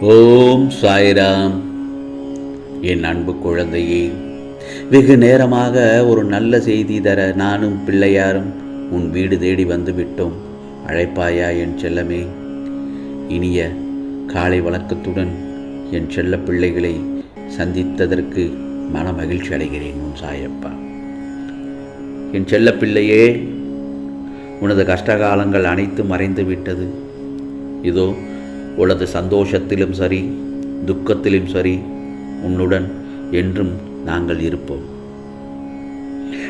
ஓம் சாய்ராம். என் அன்பு குழந்தையே வெகு நேரமாக ஒரு நல்ல செய்தி தர நானும் பிள்ளையாரும் உன் வீடு தேடி வந்து விட்டோம். அழைப்பாயா என் செல்லமே? இனிய காலை வழக்கத்துடன் என் செல்ல பிள்ளைகளை சந்தித்ததற்கு மன மகிழ்ச்சி அடைகிறேன் உன் சாயப்பா. என் செல்ல பிள்ளையே உனது கஷ்டகாலங்கள் அனைத்தும் மறைந்து விட்டது. இதோ உனது சந்தோஷத்திலும் சரி துக்கத்திலும் சரி உன்னுடன் என்றும் நாங்கள் இருப்போம்.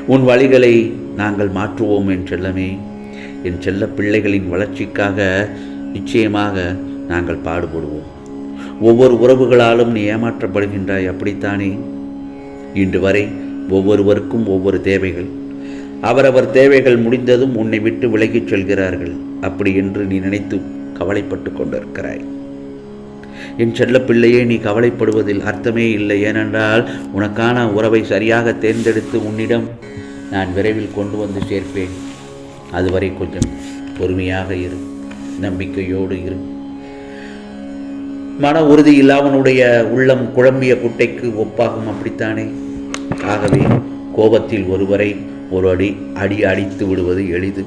உன் வழிகளை நாங்கள் மாற்றுவோம் என் செல்லமே. என் செல்ல பிள்ளைகளின் வளர்ச்சிக்காக நிச்சயமாக நாங்கள் பாடுபடுவோம். ஒவ்வொரு உறவுகளாலும் நீ ஏமாற்றப்படுகின்றாய் அப்படித்தானே? இன்று வரை ஒவ்வொருவருக்கும் ஒவ்வொரு தேவைகள். அவரவர் தேவைகள் முடிந்ததும் உன்னை விட்டு விலகிச் செல்கிறார்கள். அப்படி என்று நீ நினைத்து கவலைப்பட்டு கொண்டிருக்கிறாய். என் செல்ல பிள்ளையே நீ கவலைப்படுவதில் அர்த்தமே இல்லை. ஏனென்றால் உனக்கான உறவை சரியாக தேர்ந்தெடுத்து உன்னிடம் நான் விரைவில் கொண்டு வந்து சேர்ப்பேன். அதுவரை கொஞ்சம் பொறுமையாக இரு. நம்பிக்கையோடு இரு. மன உறுதி இல்லாமனுடைய உள்ளம் குழம்பிய குட்டைக்கு ஒப்பாகும் அப்படித்தானே? ஆகவே கோபத்தில் ஒருவரை ஒரு அடி அடி அடித்து விடுவது எளிது.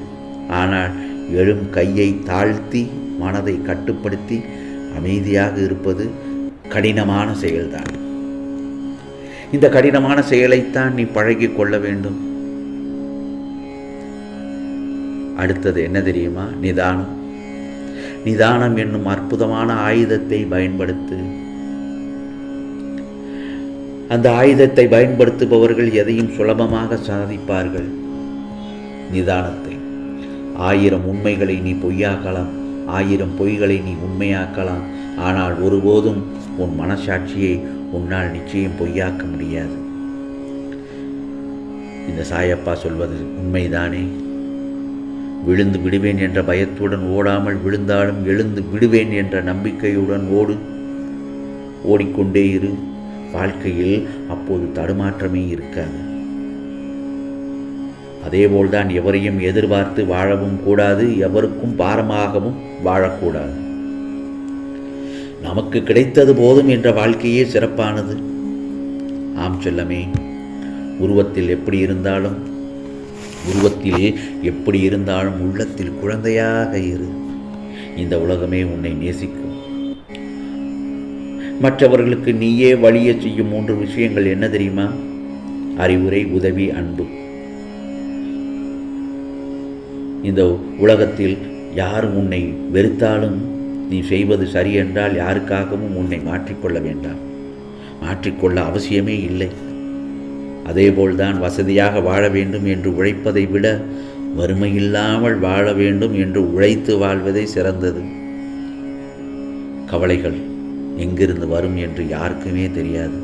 ஆனால் எழும் கையை தாழ்த்தி மனதை கட்டுப்படுத்தி அமைதியாக இருப்பது கடினமான செயல்தான். இந்த கடினமான செயலைத்தான் நீ பழகி கொள்ள வேண்டும். அடுத்தது என்ன தெரியுமா? நிதானம். நிதானம் என்னும் அற்புதமான ஆயுதத்தை பயன்படுத்து. அந்த ஆயுதத்தை பயன்படுத்துபவர்கள் எதையும் சுலபமாக சாதிப்பார்கள். நிதானத்தை. ஆயிரம் உண்மைகளை நீ பொய்யாக்கலாம். ஆயிரம் பொய்களை நீ உண்மையாக்கலாம். ஆனால் ஒருபோதும் உன் மனசாட்சியை உன்னால் நிச்சயம் பொய்யாக்க முடியாது. இந்த சாயப்பா சொல்வது உண்மைதானே? விழுந்து விடுவேன் என்ற பயத்துடன் ஓடாமல் விழுந்தாலும் எழுந்து விடுவேன் என்ற நம்பிக்கையுடன் ஓடு. ஓடிக்கொண்டே இரு. வாழ்க்கையில் அப்போது தடுமாற்றமே இருக்காது. அதேபோல்தான் எவரையும் எதிர்பார்த்து வாழவும் கூடாது எவருக்கும் பாரமாகவும் வாழக்கூடாது. நமக்கு கிடைத்தது போதும் என்ற வாழ்க்கையே சிறப்பானது. ஆம் செல்லமே உருவத்தில் எப்படி இருந்தாலும் உருவத்தில் எப்படி இருந்தாலும் உள்ளத்தில் குழந்தையாக இரு. இந்த உலகமே உன்னை நேசிக்கும். மற்றவர்களுக்கு நீயே வழிய செய்யும் மூன்று விஷயங்கள் என்ன தெரியுமா? அறிவுரை உதவி அன்பு. இந்த உலகத்தில் யாரும் உன்னை வெறுத்தாலும் நீ செய்வது சரி என்றால் யாருக்காகவும் உன்னை மாற்றிக்கொள்ள வேண்டாம். மாற்றிக்கொள்ள அவசியமே இல்லை. அதேபோல்தான் வசதியாக வாழ வேண்டும் என்று உழைப்பதை விட வறுமையில்லாமல் வாழ வேண்டும் என்று உழைத்து வாழ்வதே சிறந்தது. கவலைகள் எங்கிருந்து வரும் என்று யாருக்குமே தெரியாது.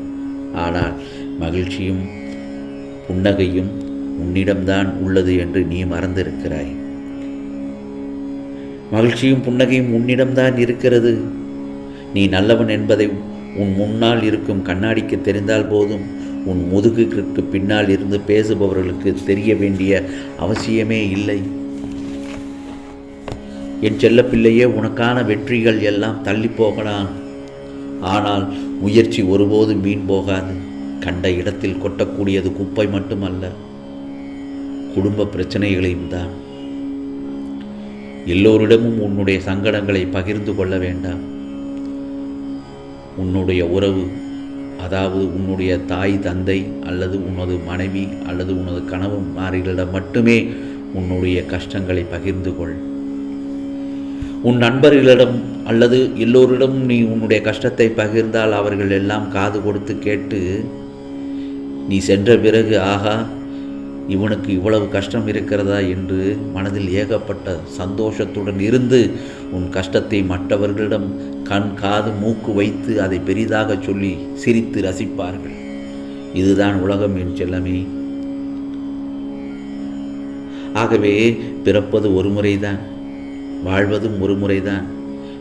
ஆனால் மகிழ்ச்சியும் புன்னகையும் உன்னிடம்தான் உள்ளது என்று நீ மறந்திருக்கிறாய். மகிழ்ச்சியும் புன்னகையும் உன்னிடம்தான் இருக்கிறது. நீ நல்லவன் என்பதை உன் முன்னால் இருக்கும் கண்ணாடிக்கு தெரிந்தால் போதும். உன் முதுகுக்கு பின்னால் இருந்து பேசுபவர்களுக்கு தெரிய வேண்டிய அவசியமே இல்லை. என் செல்லப்பிள்ளையே உனக்கான வெற்றிகள் எல்லாம் தள்ளி போகலாம். ஆனால் முயற்சி ஒருபோதும் மீன் போகாது. கண்ட இடத்தில் கொட்டக்கூடியது குப்பை மட்டுமல்ல. குடும்ப பிரச்சனைகளையும் தான். எல்லோரிடமும் உன்னுடைய சங்கடங்களை பகிர்ந்து கொள்ள வேண்டாம். உன்னுடைய உறவு அதாவது உன்னுடைய தாய் தந்தை அல்லது உனது மனைவி அல்லது உனது கணவன்மார்களிடம் மட்டுமே உன்னுடைய கஷ்டங்களை பகிர்ந்து கொள். உன் நண்பர்களிடம் அல்லது எல்லோரிடம் நீ உன்னுடைய கஷ்டத்தை பகிர்ந்தால் அவர்கள் எல்லாம் காது கொடுத்து கேட்டு நீ சென்ற பிறகு ஆகா இவனுக்கு இவ்வளவு கஷ்டம் இருக்கிறதா என்று மனதில் ஏகப்பட்ட சந்தோஷத்துடன் இருந்து உன் கஷ்டத்தை மற்றவர்களிடம் கண் காது மூக்கு வைத்து அதை பெரிதாக சொல்லி சிரித்து ரசிப்பார்கள். இதுதான் உலகம் என் செல்லமே. ஆகவே பிறப்பது ஒரு முறைதான் வாழ்வதும் ஒரு முறைதான்.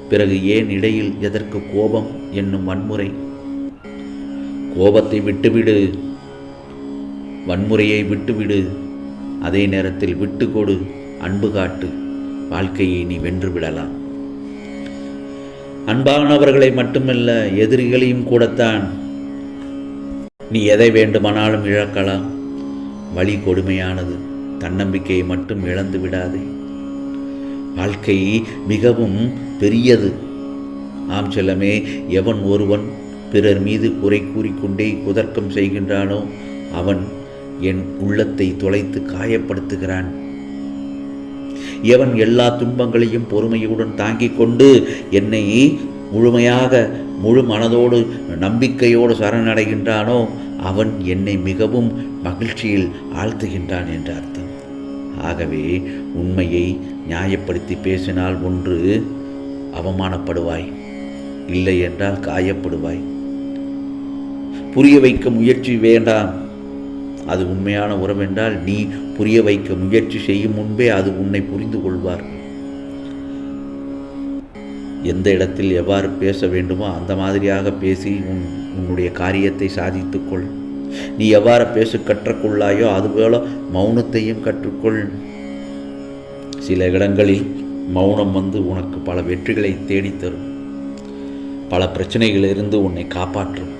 பிறகு ஏன் இடையில் எதற்கு கோபம் என்னும் வன்முறை? கோபத்தை விட்டுவிடு. வன்முறையை விட்டுவிடு. அதே நேரத்தில் விட்டு கொடு அன்பு காட்டு. வாழ்க்கையை நீ வென்று விடலாம். அன்பானவர்களை மட்டுமல்ல எதிரிகளையும் கூடத்தான். நீ எதை வேண்டுமானாலும் இழக்கலாம். வழி கொடுமையானது. தன்னம்பிக்கையை மட்டும் இழந்து விடாதே. வாழ்க்கை மிகவும் பெரியது. ஆம் செல்லமே எவன் ஒருவன் பிறர் மீது குறை கூறிக்கொண்டே குதர்க்கம் செய்கின்றானோ அவன் என் உள்ளத்தை தொலைத்து காயப்படுத்துகிறான். எவன் எல்லா துன்பங்களையும் பொறுமையுடன் தாங்கிக் கொண்டு என்னை முழுமையாக முழு மனதோடு நம்பிக்கையோடு சரணடைகின்றானோ அவன் என்னை மிகவும் மகிழ்ச்சியில் ஆழ்த்துகின்றான் என்ற அர்த்தம். ஆகவே உண்மையை நியாயப்படுத்தி பேசினால் ஒன்று அவமானப்படுவாய் இல்லை என்றால் காயப்படுவாய். புரிய வைக்க முயற்சி வேண்டாம். அது உண்மையான உறவென்றால் நீ புரிய வைக்க முயற்சி செய்யும் முன்பே அது உன்னை புரிந்து கொள்வார். எந்த இடத்தில் எவ்வாறு பேச வேண்டுமோ அந்த மாதிரியாக பேசி உன் உன்னுடைய காரியத்தை சாதித்துக்கொள் நீ எவ்வாறு பேச கற்றுக்கொள்ளாயோ அதுபோல மௌனத்தையும் கற்றுக்கொள். சில இடங்களில் மௌனம் வந்து உனக்கு பல வெற்றிகளை தேடித்தரும். பல பிரச்சனைகளிலிருந்து உன்னை காப்பாற்றும்.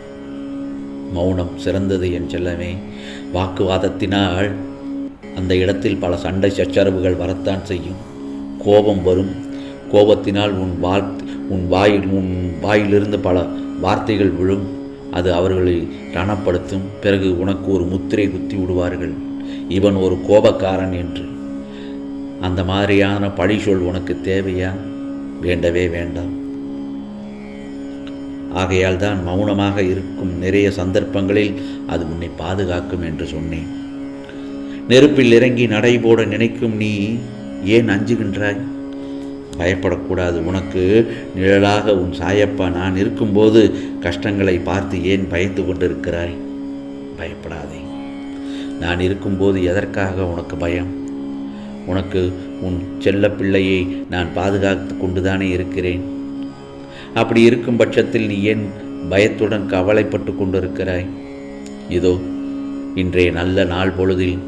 மௌனம் சிறந்தது என் செல்லமே. வாக்குவாதத்தினால் அந்த இடத்தில் பல சண்டை சச்சரவுகள் வரத்தான் செய்யும். கோபம் வரும். கோபத்தினால் உன் வார்த் உன் வாயில் உன் வாயிலிருந்து பல வார்த்தைகள் விழும். அது அவர்களை ரணப்படுத்தும். பிறகு உனக்கு ஒரு முத்திரை குத்தி விடுவார்கள். இவன் ஒரு கோபக்காரன் என்று. அந்த மாதிரியான பழி சொல் உனக்கு தேவையா? வேண்டவே வேண்டாம். ஆகையால் தான் மௌனமாக இருக்கும் நிறைய சந்தர்ப்பங்களில் அது உன்னை பாதுகாக்கும் என்று சொன்னேன். நெருப்பில் இறங்கி நடை போட நினைக்கும் நீ ஏன் அஞ்சுகின்றாய்? பயப்படக்கூடாது. உனக்கு நிழலாக உன் சாயப்பா நான் இருக்கும்போது கஷ்டங்களை பார்த்து ஏன் பயந்து கொண்டிருக்கிறாய்? பயப்படாதே. நான் இருக்கும்போது எதற்காக உனக்கு பயம்? உனக்கு உன் செல்ல பிள்ளையை நான் பாதுகாத்து கொண்டுதானே இருக்கிறேன். அப்படி இருக்கும் பட்சத்தில் நீ ஏன் பயத்துடன் கவலைப்பட்டு கொண்டிருக்கிறாய்? இதோ இன்றைய நல்ல நாள் பொழுதில்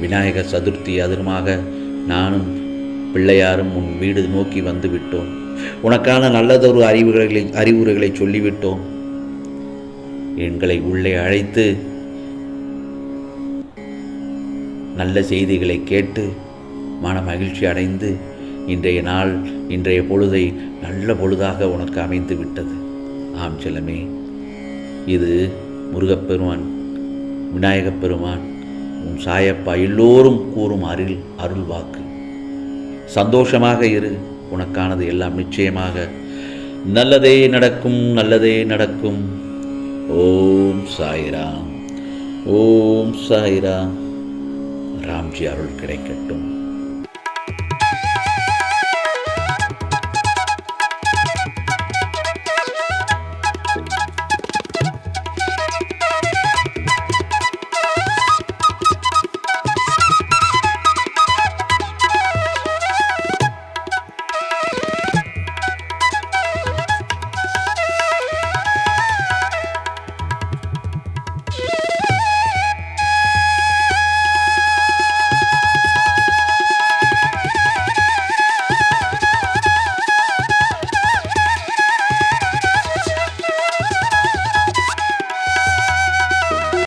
விநாயகர் சதுர்த்தி அதிரமாக நானும் பிள்ளையாரும் உன் வீடு நோக்கி வந்து விட்டோம். உனக்கான நல்லதொரு அறிவுகளை அறிவுரைகளை சொல்லிவிட்டோம். எங்களை உள்ளே அழைத்து நல்ல செய்திகளை கேட்டு மன மகிழ்ச்சி அடைந்து இன்றைய நாள் இன்றைய பொழுதை நல்ல பொழுதாக உனக்கு அமைந்து விட்டது. ஆம் செல்லமே இது முருகப்பெருமான் விநாயகப் பெருமான் உன் சாயப்பா எல்லோரும் கூறும் அருள் அருள் வாக்கு. சந்தோஷமாக இரு உனக்கானது எல்லாம் நிச்சயமாக. நல்லதே நடக்கும் நல்லதே நடக்கும். ஓம் சாய்ராம் ஓம் சாய்ராம். ராம்ஜி அருள் கிடைக்கட்டும்.